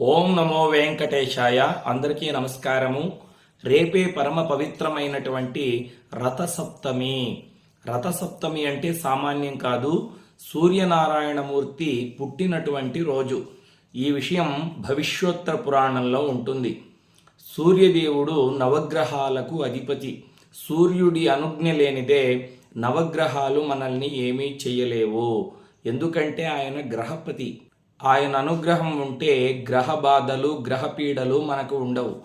ఓం నమో వెంకటేశాయ. అందరికీ నమస్కారము. రేపే పరమ పవిత్రమైనటువంటి రథసప్తమి. రథసప్తమి అంటే సామాన్యం కాదు సూర్యనారాయణమూర్తి పుట్టినటువంటి రోజు. ఈ విషయం భవిష్యోత్తర పురాణంలో ఉంటుంది. సూర్యదేవుడు నవగ్రహాలకు అధిపతి. సూర్యుడి అనుజ్ఞ లేనిదే నవగ్రహాలు మనల్ని ఏమీ చేయలేవు. ఎందుకంటే ఆయన గ్రహపతి. ఆయన అనుగ్రహం ఉంటే గ్రహ బాధలు గ్రహ పీడలు మనకు ఉండవు.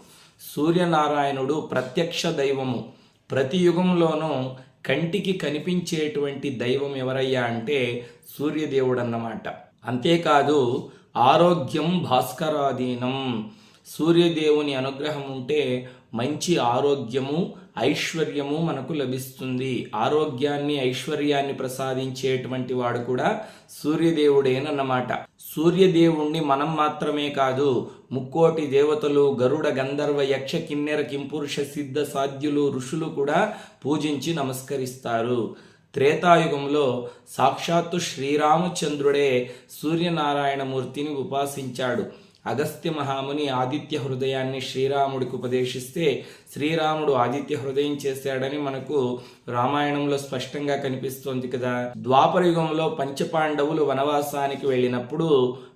సూర్యనారాయణుడు ప్రత్యక్ష దైవము. ప్రతి యుగంలోనూ కంటికి కనిపించేటువంటి దైవం ఎవరయ్యా అంటే సూర్యదేవుడు అన్నమాట అంతేకాదు ఆరోగ్యం భాస్కరాధీనం. సూర్యదేవుని అనుగ్రహం ఉంటే మంచి ఆరోగ్యము ఐశ్వర్యము మనకు లభిస్తుంది. ఆరోగ్యాన్ని ఐశ్వర్యాన్ని ప్రసాదించేటువంటి వాడు కూడా సూర్యదేవుడేనన్నమాట. సూర్యదేవుణ్ణి మనం మాత్రమే కాదు ముక్కోటి దేవతలు గరుడ గంధర్వ యక్ష కిన్నెర కింపురుష సిద్ధ సాధ్యులు ఋషులు కూడా పూజించి నమస్కరిస్తారు. త్రేతాయుగంలో సాక్షాత్తు శ్రీరామచంద్రుడే సూర్యనారాయణమూర్తిని ఉపాసించాడు. అగస్త్య మహాముని ఆదిత్య హృదయాన్ని శ్రీరాముడికి ఉపదేశిస్తే శ్రీరాముడు ఆదిత్య హృదయం చేశాడని మనకు రామాయణంలో స్పష్టంగా కనిపిస్తోంది కదా. ద్వాపరయుగంలో పంచపాండవులు వనవాసానికి వెళ్ళినప్పుడు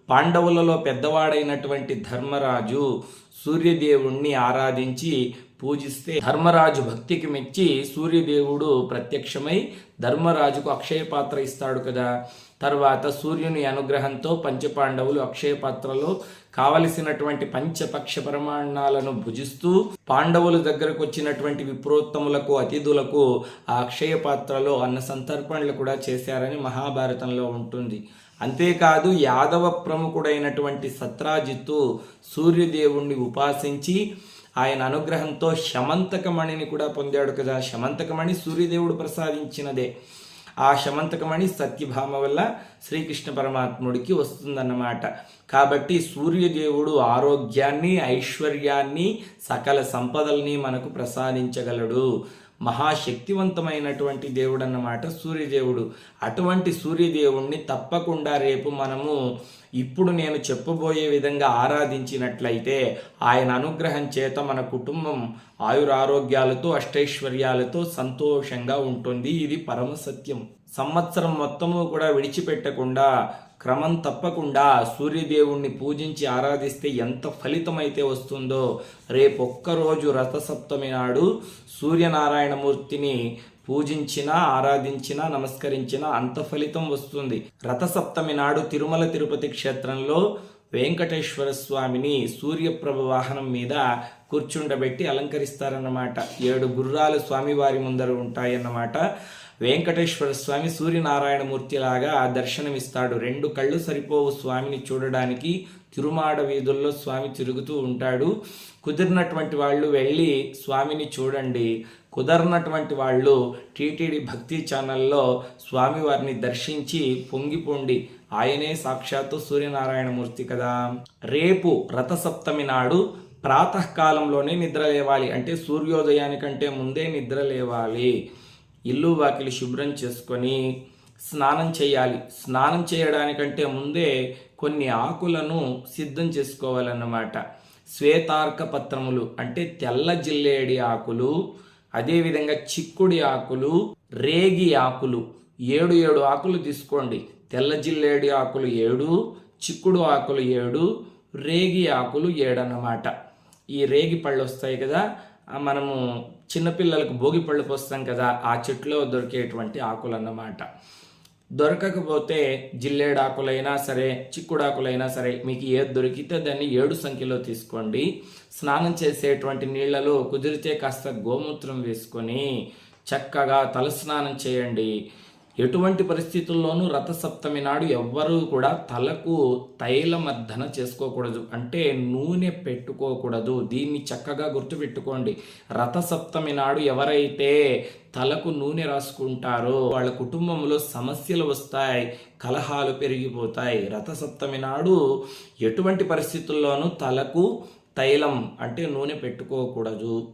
పాండవులలో పెద్దవాడైనటువంటి ధర్మరాజు సూర్యదేవుణ్ణి ఆరాధించి పూజిస్తే ధర్మరాజు భక్తికి మెచ్చి సూర్యదేవుడు ప్రత్యక్షమై ధర్మరాజుకు అక్షయ పాత్ర ఇస్తాడు కదా. తర్వాత సూర్యుని అనుగ్రహంతో పంచపాండవులు అక్షయ పాత్రలో కావలసినటువంటి పంచపక్ష ప్రమాణాలను భుజిస్తూ పాండవుల దగ్గరకు వచ్చినటువంటి విప్రోత్తములకు అతిథులకు ఆ అక్షయ పాత్రలో అన్న సంతర్పణలు కూడా చేశారని మహాభారతంలో ఉంటుంది. అంతేకాదు యాదవ ప్రముఖుడైనటువంటి సత్రాజిత్తు సూర్యదేవుణ్ణి ఉపాసించి ఆయన అనుగ్రహంతో శమంతకమణిని కూడా పొందాడు కదా. శమంతకమణి సూర్యదేవుడు ప్రసాదించినదే. ఆ శమంతకమణి సత్యభామ వల్ల శ్రీకృష్ణ పరమాత్ముడికి వస్తుందన్నమాట. కాబట్టి సూర్యదేవుడు ఆరోగ్యాన్ని ఐశ్వర్యాన్ని సకల సంపదల్ని మనకు ప్రసాదించగలడు. మహాశక్తివంతమైనటువంటి దేవుడు అన్నమాట సూర్యదేవుడు. అటువంటి సూర్యదేవుణ్ణి తప్పకుండా రేపు మనము ఇప్పుడు నేను చెప్పబోయే విధంగా ఆరాధించినట్లయితే ఆయన అనుగ్రహం చేత మన కుటుంబం ఆయురారోగ్యాలతో అష్టైశ్వర్యాలతో సంతోషంగా ఉంటుంది. ఇది పరమ సత్యం. సంవత్సరం మొత్తము కూడా విడిచిపెట్టకుండా క్రమం తప్పకుండా సూర్యదేవుణ్ణి పూజించి ఆరాధిస్తే ఎంత ఫలితమైతే వస్తుందో రేపొక్కరోజు రథసప్తమి నాడు సూర్యనారాయణమూర్తిని పూజించినా ఆరాధించినా నమస్కరించినా అంత ఫలితం వస్తుంది. రథసప్తమి నాడు తిరుమల తిరుపతి క్షేత్రంలో వెంకటేశ్వర స్వామిని సూర్యప్రభ వాహనం మీద కూర్చుండబెట్టి అలంకరిస్తారన్నమాట. ఏడు గుర్రాలు స్వామివారి ముందర ఉంటాయన్నమాట. వెంకటేశ్వర స్వామి సూర్యనారాయణమూర్తి లాగా దర్శనమిస్తాడు. రెండు కళ్ళు సరిపోవు స్వామిని చూడడానికి. తిరుమాడ వీధుల్లో స్వామి తిరుగుతూ ఉంటాడు. కుదిరినటువంటి వాళ్ళు వెళ్ళి స్వామిని చూడండి. కుదరనటువంటి వాళ్ళు టీటీడీ భక్తి ఛానల్లో స్వామివారిని దర్శించి పొంగిపోండి. ఆయనే సాక్షాత్తు సూర్యనారాయణమూర్తి కదా. రేపు రథసప్తమి నాడు ప్రాతకాలంలోనే నిద్ర లేవాలి. అంటే సూర్యోదయానికంటే ముందే నిద్ర లేవాలి. ఇల్లు వాకిలి శుభ్రం చేసుకొని స్నానం చేయాలి. స్నానం చేయడానికంటే ముందే కొన్ని ఆకులను సిద్ధం చేసుకోవాలన్నమాట. శ్వేతార్క పత్రములు అంటే తెల్ల జిల్లేడి ఆకులు అదేవిధంగా చిక్కుడి ఆకులు రేగి ఆకులు. ఏడు ఏడు ఆకులు తీసుకోండి. తెల్ల జిల్లేడి ఆకులు ఏడు చిక్కుడు ఆకులు ఏడు రేగి ఆకులు ఏడు అన్నమాట ఈ రేగి పళ్ళు వస్తాయి కదా మనము చిన్నపిల్లలకు భోగి పళ్ళు పోస్తాం కదా ఆ చెట్టులో దొరికేటువంటి ఆకులు అన్నమాట దొరకకపోతే జిల్లేడాకులైనా సరే చిక్కుడాకులైనా సరే మీకు ఏది దొరికితే దాన్ని ఏడు సంఖ్యలో తీసుకోండి. స్నానం చేసేటువంటి నీళ్ళలో కుదిరితే కాస్త గోమూత్రం వేసుకొని చక్కగా తలస్నానం చేయండి. ఎటువంటి పరిస్థితుల్లోనూ రథసప్తమి నాడు ఎవ్వరూ కూడా తలకు తైలమర్ధన చేసుకోకూడదు. అంటే నూనె పెట్టుకోకూడదు. దీన్ని చక్కగా గుర్తుపెట్టుకోండి. రథసప్తమి నాడు ఎవరైతే తలకు నూనె రాసుకుంటారో వాళ్ళ కుటుంబంలో సమస్యలు వస్తాయి. కలహాలు పెరిగిపోతాయి. రథసప్తమి నాడు ఎటువంటి పరిస్థితుల్లోనూ తలకు తైలం అంటే నూనె పెట్టుకోకూడదు.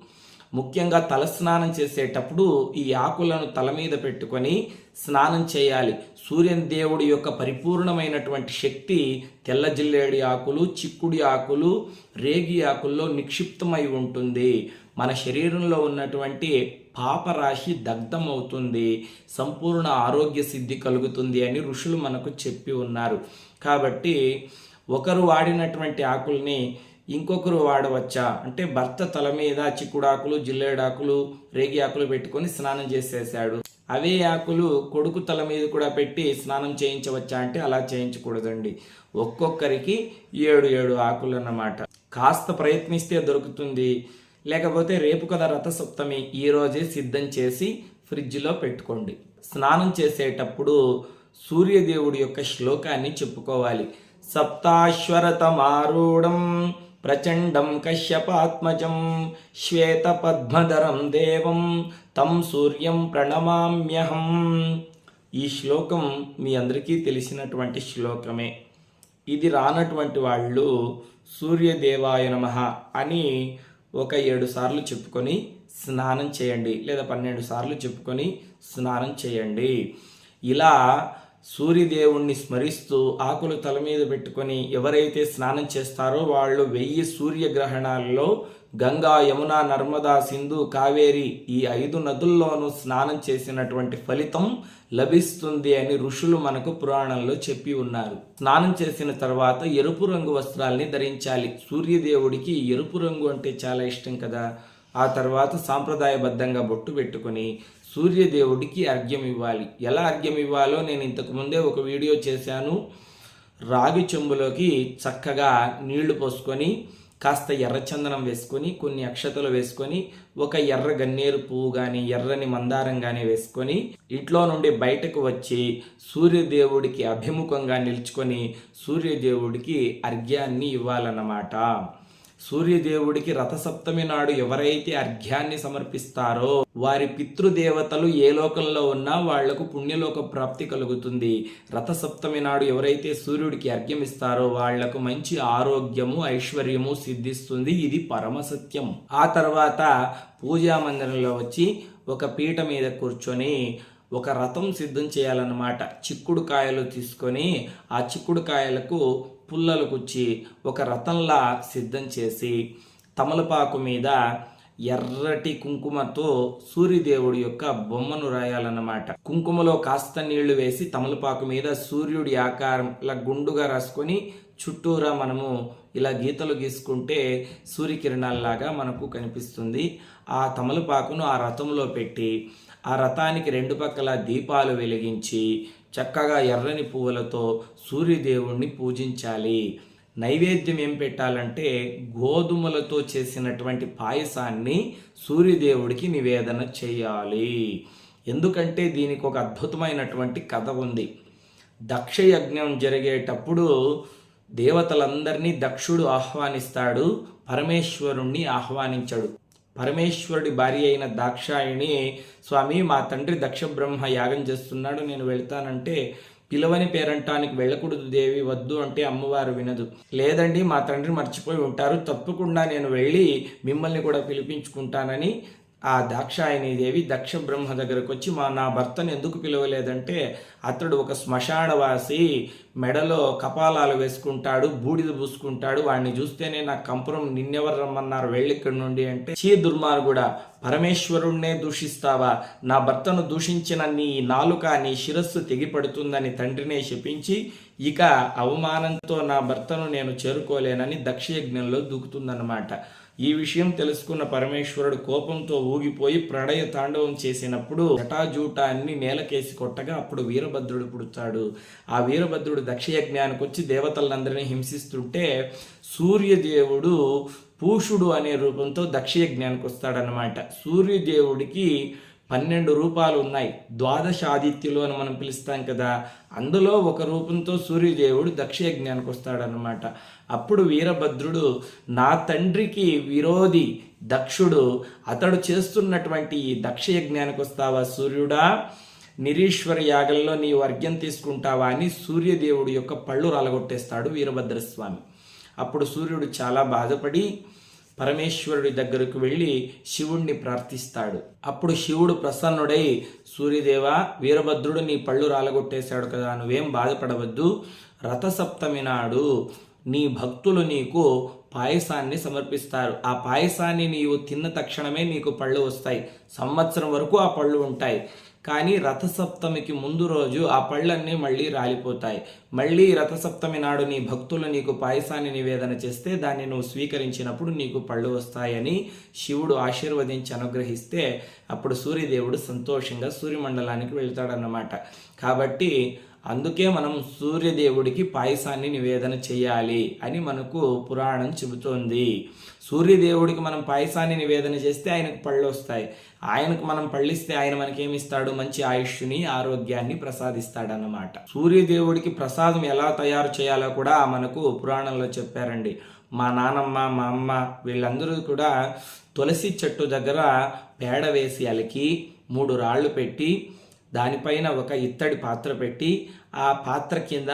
ముఖ్యంగా తలస్నానం చేసేటప్పుడు ఈ ఆకులను తల మీద పెట్టుకొని స్నానం చేయాలి. సూర్యదేవుడి యొక్క పరిపూర్ణమైనటువంటి శక్తి తెల్ల జిల్లేడి ఆకులు చిక్కుడి ఆకులు రేగి ఆకుల్లో నిక్షిప్తమై ఉంటుంది. మన శరీరంలో ఉన్నటువంటి పాపరాశి దగ్ధమవుతుంది. సంపూర్ణ ఆరోగ్య సిద్ధి కలుగుతుంది అని ఋషులు మనకు చెప్పి ఉన్నారు. కాబట్టి ఒకరు వాడినటువంటి ఆకుల్ని ఇంకొకరు వాడవచ్చా? అంటే భర్త తల మీద చిక్కుడాకులు జిల్లేడాకులు రేగి ఆకులు పెట్టుకొని స్నానం చేసేసాడు. అవే ఆకులు కొడుకు తల మీద కూడా పెట్టి స్నానం చేయించవచ్చా అంటే అలా చేయించకూడదండి. ఒక్కొక్కరికి ఏడు ఏడు ఆకులు అన్నమాట కాస్త ప్రయత్నిస్తే దొరుకుతుంది. లేకపోతే రేపు కదా రథసప్తమి ఈ రోజే సిద్ధం చేసి ఫ్రిడ్జ్లో పెట్టుకోండి. స్నానం చేసేటప్పుడు సూర్యదేవుడి యొక్క శ్లోకాన్ని చెప్పుకోవాలి. సప్తాశ్వరతమారూఢం ప్రచండం కశ్యపాత్మజం శ్వేతపద్మధరం దేవం తం సూర్యం ప్రణమామ్యహం ఈ శ్లోకం మీ అందరికీ తెలిసినటువంటి శ్లోకమే. ఇది రానటువంటి వాళ్ళు సూర్యదేవాయ నమ అని ఒక ఏడు సార్లు చెప్పుకొని స్నానం చేయండి లేదా పన్నెండు సార్లు చెప్పుకొని స్నానం చేయండి. ఇలా సూర్యదేవుణ్ణి స్మరిస్తూ ఆకులు తల మీద పెట్టుకొని ఎవరైతే స్నానం చేస్తారో వాళ్ళు వెయ్యి సూర్యగ్రహణాల్లో గంగా యమున నర్మదా సింధు కావేరి ఈ ఐదు నదుల్లోనూ స్నానం చేసినటువంటి ఫలితం లభిస్తుంది అని ఋషులు మనకు పురాణంలో చెప్పి ఉన్నారు. స్నానం చేసిన తర్వాత ఎరుపు రంగు వస్త్రాల్ని ధరించాలి. సూర్యదేవుడికి ఎరుపు రంగు అంటే చాలా ఇష్టం కదా. ఆ తర్వాత సాంప్రదాయబద్ధంగా బొట్టు పెట్టుకొని సూర్యదేవుడికి అర్ఘ్యం ఇవ్వాలి. ఎలా అర్ఘ్యం ఇవ్వాలో నేను ఇంతకు ముందే ఒక వీడియో చేశాను. రాగి చెంబులోకి చక్కగా నీళ్ళు పోసుకొని కాస్త ఎర్రచందనం వేసుకొని కొన్ని అక్షతలు వేసుకొని ఒక ఎర్ర గన్నేరు పువ్వు కానీ ఎర్రని మందారం కానీ వేసుకొని ఇంట్లో నుండి బయటకు వచ్చి సూర్యదేవుడికి అభిముఖంగా నిల్చుకొని సూర్యదేవుడికి అర్ఘ్యాన్ని ఇవ్వాలన్నమాట. సూర్యదేవుడికి రథసప్తమి నాడు ఎవరైతే అర్ఘ్యాన్ని సమర్పిస్తారో వారి పితృదేవతలు ఏ లోకంలో ఉన్నా వాళ్ళకు పుణ్యలోక ప్రాప్తి కలుగుతుంది. రథసప్తమి నాడు ఎవరైతే సూర్యుడికి అర్ఘ్యం ఇస్తారో వాళ్ళకు మంచి ఆరోగ్యము ఐశ్వర్యము సిద్ధిస్తుంది. ఇది పరమసత్యం ఆ తర్వాత పూజా మందిరంలో వచ్చి ఒక పీట మీద కూర్చొని ఒక రథం సిద్ధం చేయాలన్నమాట. చిక్కుడు కాయలు తీసుకొని ఆ చిక్కుడు కాయలకు పుల్లలు కుచ్చి ఒక రథంలా సిద్ధం చేసి తమలపాకు మీద ఎర్రటి కుంకుమతో సూర్యదేవుడి యొక్క బొమ్మను రాయాలన్నమాట. కుంకుమలో కాస్త నీళ్ళు వేసి తమలపాకు మీద సూర్యుడి ఆకారం ఇలా గుండుగా రాసుకొని చుట్టూరా మనము ఇలా గీతలు గీసుకుంటే సూర్యకిరణాల్లాగా మనకు కనిపిస్తుంది. ఆ తమలపాకును ఆ రథంలో పెట్టి ఆ రథానికి రెండు పక్కల దీపాలు వెలిగించి చక్కగా ఎర్రని పువ్వులతో సూర్యదేవుణ్ణి పూజించాలి. నైవేద్యం ఏం పెట్టాలంటే గోధుమలతో చేసినటువంటి పాయసాన్ని సూర్యదేవుడికి నివేదన చేయాలి. ఎందుకంటే దీనికి ఒక అద్భుతమైనటువంటి కథ ఉంది. దక్షయజ్ఞం జరిగేటప్పుడు దేవతలందరినీ దక్షుడు ఆహ్వానిస్తాడు పరమేశ్వరుణ్ణి ఆహ్వానించాడు. పరమేశ్వరుడి భార్య అయిన దాక్షాయిని స్వామి మా తండ్రి దక్ష బ్రహ్మ యాగం చేస్తున్నాడు నేను వెళ్తానంటే పిలవని పేరంటానికి వెళ్ళకూడదు దేవి వద్దు అంటే అమ్మవారు వినదు. లేదండి మా తండ్రి మర్చిపోయి ఉంటారు తప్పకుండా నేను వెళ్ళి మిమ్మల్ని కూడా పిలిపించుకుంటానని ఆ దాక్షాయని దేవి దక్ష బ్రహ్మ దగ్గరకు వచ్చి మా నా భర్తను ఎందుకు పిలవలేదంటే అతడు ఒక శ్మశానవాసి మెడలో కపాలాలు వేసుకుంటాడు బూడిద పూసుకుంటాడు వాడిని చూస్తేనే నా కంపురం నిన్నెవరు రమ్మన్నారు వెళ్ళి ఇక్కడి నుండి అంటే చీ దుర్మార్గుడా పరమేశ్వరుణ్ణే దూషిస్తావా? నా భర్తను దూషించిన నీ నాలుక నీ శిరస్సు తెగిపడుతుందని తండ్రినే శపించి ఇక అవమానంతో నా భర్తను నేను చేరుకోలేనని దక్షయజ్ఞంలో దూకుతుందన్నమాట. ఈ విషయం తెలుసుకున్న పరమేశ్వరుడు కోపంతో ఊగిపోయి ప్రణయ తాండవం చేసినప్పుడు జటాజూటాన్ని నేలకేసి కొట్టగా అప్పుడు వీరభద్రుడు పుడతాడు. ఆ వీరభద్రుడు దక్షయజ్ఞానికి వచ్చి దేవతలందరినీ హింసిస్తుంటే సూర్యదేవుడు పూషుడు అనే రూపంతో దక్షయజ్ఞానికి వస్తాడనమాట సూర్యదేవుడికి పన్నెండు రూపాలు ఉన్నాయి. ద్వాదశాదిత్యులు అని మనం పిలుస్తాం కదా అందులో ఒక రూపంతో సూర్యదేవుడు దక్షయజ్ఞానికి వస్తాడనమాట అప్పుడు వీరభద్రుడు నా తండ్రికి విరోధి దక్షుడు అతడు చేస్తున్నటువంటి ఈ దక్షయజ్ఞానికి వస్తావా సూర్యుడా? నిరీశ్వర యాగంలో నీ వర్గ్యం తీసుకుంటావా? అని సూర్యదేవుడు యొక్క పళ్ళు రాలగొట్టేస్తాడు వీరభద్రస్వామి. అప్పుడు సూర్యుడు చాలా బాధపడి పరమేశ్వరుడి దగ్గరకు వెళ్ళి శివుణ్ణి ప్రార్థిస్తాడు. అప్పుడు శివుడు ప్రసన్నుడై సూర్యదేవ వీరభద్రుడు నీ పళ్ళు రాలగొట్టేశాడు కదా నువ్వేం బాధపడవద్దు. రథసప్తమి నాడు నీ భక్తులు నీకు పాయసాన్ని సమర్పిస్తారు. ఆ పాయసాన్ని నీవు తిన్న తక్షణమే నీకు పళ్ళు వస్తాయి. సంవత్సరం వరకు ఆ పళ్ళు ఉంటాయి. కానీ రథసప్తమికి ముందు రోజు ఆ పళ్ళన్నీ మళ్ళీ రాలిపోతాయి. మళ్ళీ రథసప్తమి నాడు నీ భక్తులు నీకు పాయసాన్ని నివేదన చేస్తే దాన్ని నువ్వు స్వీకరించినప్పుడు నీకు పళ్ళు వస్తాయని శివుడు ఆశీర్వదించి అనుగ్రహిస్తే అప్పుడు సూర్యదేవుడు సంతోషంగా సూర్యమండలానికి వెళ్తాడన్నమాట. కాబట్టి అందుకే మనం సూర్యదేవుడికి పాయసాన్ని నివేదన చేయాలి అని మనకు పురాణం చెబుతోంది. సూర్యదేవుడికి మనం పాయసాన్ని నివేదన చేస్తే ఆయనకు పళ్ళు వస్తాయి. ఆయనకు మనం పళ్ళిస్తే ఆయన మనకేమిస్తాడు? మంచి ఆయుష్ని ఆరోగ్యాన్ని ప్రసాదిస్తాడన్నమాట. సూర్యదేవుడికి ప్రసాదం ఎలా తయారు చేయాలో కూడా మనకు పురాణంలో చెప్పారండి. మా నానమ్మ మా అమ్మ వీళ్ళందరూ కూడా తులసి చెట్టు దగ్గర పేడ వేసి అలికి మూడు రాళ్ళు పెట్టి దానిపైన ఒక ఇత్తడి పాత్ర పెట్టి ఆ పాత్ర కింద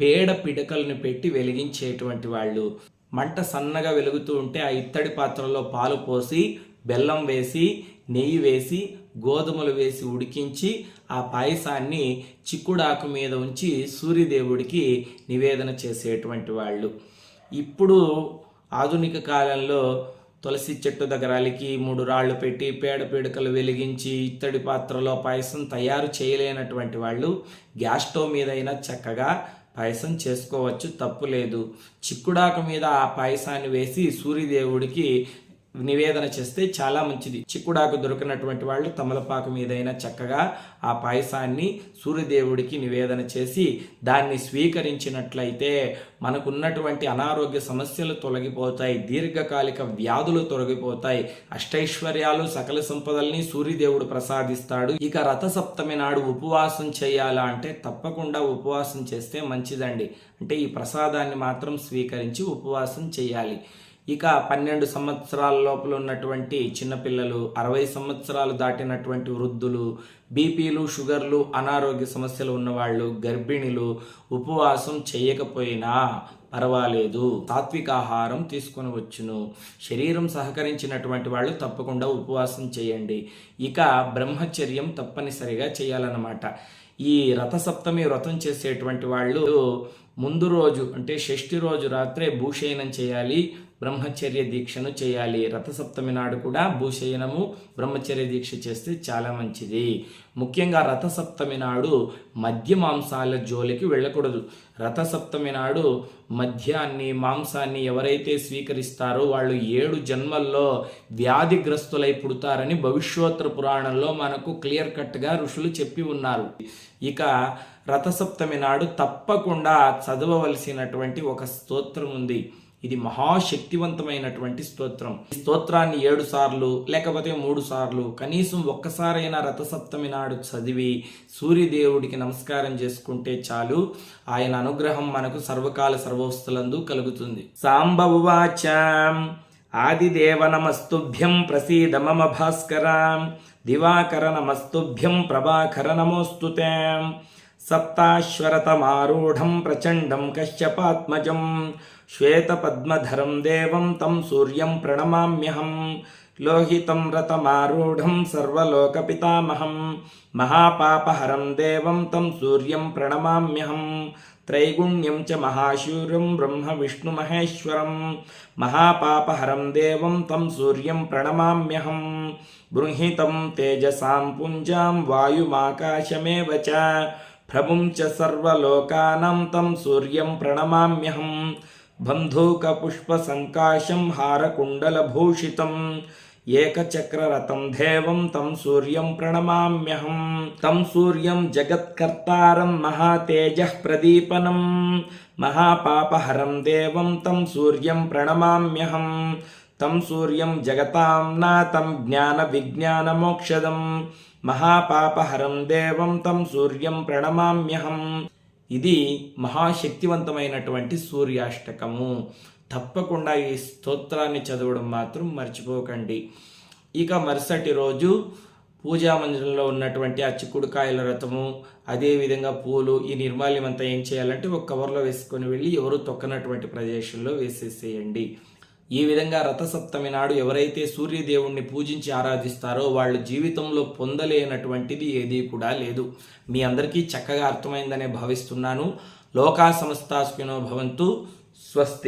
పేడ పిడకలను పెట్టి వెలిగించేటువంటి వాళ్ళు. మంట సన్నగా వెలుగుతూ ఉంటే ఆ ఇత్తడి పాత్రలో పాలు పోసి బెల్లం వేసి నెయ్యి వేసి గోధుమలు వేసి ఉడికించి ఆ పాయసాన్ని చిక్కుడాకు మీద ఉంచి సూర్యదేవుడికి నివేదన చేసేటువంటి వాళ్ళు. ఇప్పుడు ఆధునిక కాలంలో తులసి చెట్టు దగ్గర అలికి మూడు రాళ్ళు పెట్టి పేడ పీడకలు వెలిగించి ఇత్తడి పాత్రలో పాయసం తయారు చేయలేనటువంటి వాళ్ళు గ్యాస్ స్టవ్ మీద అయినా చక్కగా పాయసం చేసుకోవచ్చు తప్పు లేదు. చిక్కుడాకు మీద ఆ పాయసాన్ని వేసి సూర్యదేవుడికి నివేదన చేస్తే చాలా మంచిది. చిక్కుడాకు దొరికినటువంటి వాళ్ళు తమలపాకు మీదైనా చక్కగా ఆ పాయసాన్ని సూర్యదేవుడికి నివేదన చేసి దాన్ని స్వీకరించినట్లయితే మనకున్నటువంటి అనారోగ్య సమస్యలు తొలగిపోతాయి దీర్ఘకాలిక వ్యాధులు తొలగిపోతాయి. అష్టైశ్వర్యాలు సకల సంపదల్ని సూర్యదేవుడు ప్రసాదిస్తాడు. ఇక రథసప్తమి నాడు ఉపవాసం చేయాలా అంటే తప్పకుండా ఉపవాసం చేస్తే మంచిదండి. అంటే ఈ ప్రసాదాన్ని మాత్రం స్వీకరించి ఉపవాసం చేయాలి. ఇక పన్నెండు సంవత్సరాల లోపల ఉన్నటువంటి చిన్నపిల్లలు అరవై సంవత్సరాలు దాటినటువంటి వృద్ధులు బీపీలు షుగర్లు అనారోగ్య సమస్యలు ఉన్నవాళ్ళు గర్భిణీలు ఉపవాసం చేయకపోయినా పర్వాలేదు. సాత్విక ఆహారం తీసుకొని వచ్చును శరీరం సహకరించినటువంటి వాళ్ళు తప్పకుండా ఉపవాసం చేయండి. ఇక బ్రహ్మచర్యం తప్పనిసరిగా చేయాలన్నమాట. ఈ రథసప్తమి వ్రతం చేసేటువంటి వాళ్ళు ముందు రోజు అంటే షష్ఠి రోజు రాత్రే భూషయనం చేయాలి. బ్రహ్మచర్య దీక్షను చేయాలి. రథసప్తమి నాడు కూడా భూషయనము బ్రహ్మచర్య దీక్ష చేస్తే చాలా మంచిది. ముఖ్యంగా రథసప్తమి నాడు మద్య మాంసాల జోలికి వెళ్ళకూడదు. రథసప్తమి నాడు మద్యాన్ని మాంసాన్ని ఎవరైతే స్వీకరిస్తారో వాళ్ళు ఏడు జన్మల్లో వ్యాధిగ్రస్తులై పుడతారని భవిష్యోత్తర పురాణంలో మనకు క్లియర్ కట్గా ఋషులు చెప్పి ఉన్నారు. ఇక రథసప్తమి నాడు తప్పకుండా చదవవలసినటువంటి ఒక స్తోత్రం ఉంది. ఇది మహాశక్తివంతమైనటువంటి స్తోత్రం. ఈ స్తోత్రాన్ని ఏడు సార్లు లేకపోతే మూడు సార్లు కనీసం ఒక్కసారైనా రథసప్తమి నాడు చదివి సూర్యదేవుడికి నమస్కారం చేసుకుంటే చాలు. ఆయన అనుగ్రహం మనకు సర్వకాల సర్వోస్తులందు కలుగుతుంది. సాంబవాచాం ఆదిదేవ నమస్తుభ్యం ప్రసీద మమ భాస్కర. దివాకర నమస్తుభ్యం ప్రభాకర నమోస్తుతే సప్తాశ్వరతమారూఢం ప్రచండం కశ్యపాత్మజం. శ్వేతపద్మధరం దేవం తం సూర్యం ప్రణమామ్యహం. లోహితం రథమారూఢం సర్వలోకపితామహం. మహాపాపహరం దేవం తం సూర్యం ప్రణమామ్యహం. త్రైగుణ్యం చ మహాశూర్యం బ్రహ్మ విష్ణు మహేశ్వరం. మహాపాపహరం దేవం తం సూర్యం ప్రణమామ్యహం. బృంహితం తేజసాం పుంజాం వాయుమాకాశమేవ చ. ప్రభుం చ సర్వలోకానాం తం సూర్యం ప్రణమామ్యహం. బంధూకపుష్పసంకాశం హారకుండలభూషితం ఏకచక్రరథం దేవం తం సూర్యం ప్రణమామ్యహం తం సూర్యం జగత్కర్తారం మహాతేజ ప్రదీపనం మహాపాపహరం దేవం తం సూర్యం ప్రణమామ్యహం తం సూర్యం జగతాం నాతం జ్ఞాన విజ్ఞానమోక్షదం మహాపాపహరం దేవం తం సూర్యం ప్రణమామ్యహం ఇది మహాశక్తివంతమైనటువంటి సూర్యాష్టకము. తప్పకుండా ఈ స్తోత్రాన్ని చదవడం మాత్రం మర్చిపోకండి. ఇక మరుసటి రోజు పూజా మందిరంలో ఉన్నటువంటి ఆ చిక్కుడుకాయల రథము అదేవిధంగా పూలు ఈ నిర్మాల్యం అంతా ఏం చేయాలంటే ఒక కవర్లో వేసుకొని వెళ్ళి ఎవరు తొక్కనటువంటి ప్రదేశంలో వేసేసేయండి. ఈ విధంగా రథసప్తమి నాడు ఎవరైతే సూర్యదేవుణ్ణి పూజించి ఆరాధిస్తారో వాళ్ళు జీవితంలో పొందలేనటువంటిది ఏదీ కూడా లేదు. మీ అందరికీ చక్కగా అర్థమైందనే భావిస్తున్నాను. లోకా సమస్తాస్మినో భవంతు. స్వస్తి.